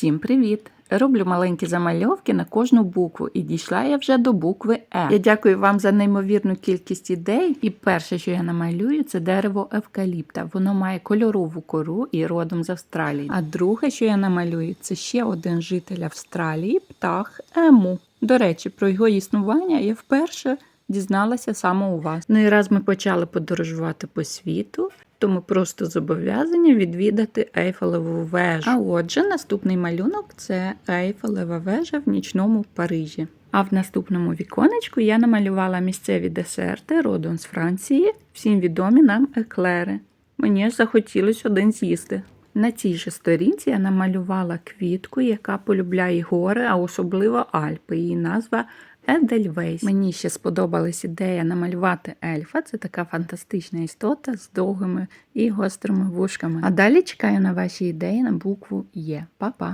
Всім привіт! Роблю маленькі замальовки на кожну букву і дійшла я вже до букви Е. Я дякую вам за неймовірну кількість ідей. І перше, що я намалюю, це дерево евкаліпта. Воно має кольорову кору і родом з Австралії. А друге, що я намалюю, це ще один житель Австралії, птах Ему. До речі, про його існування я вперше дізналася саме у вас. Ну і раз ми почали подорожувати по світу, то ми просто зобов'язані відвідати Ейфелеву вежу. А отже, наступний малюнок це Ейфелева вежа в нічному Парижі. А в наступному віконечку я намалювала місцеві десерти родом з Франції, всім відомі нам еклери. Мені ж захотілося один з'їсти. На цій же сторінці я намалювала квітку, яка полюбляє гори, а особливо Альпи. Її назва Едельвейс. Мені ще сподобалась ідея намалювати ельфа. Це така фантастична істота з довгими і гострими вушками. А далі чекаю на ваші ідеї на букву Є. Па-па!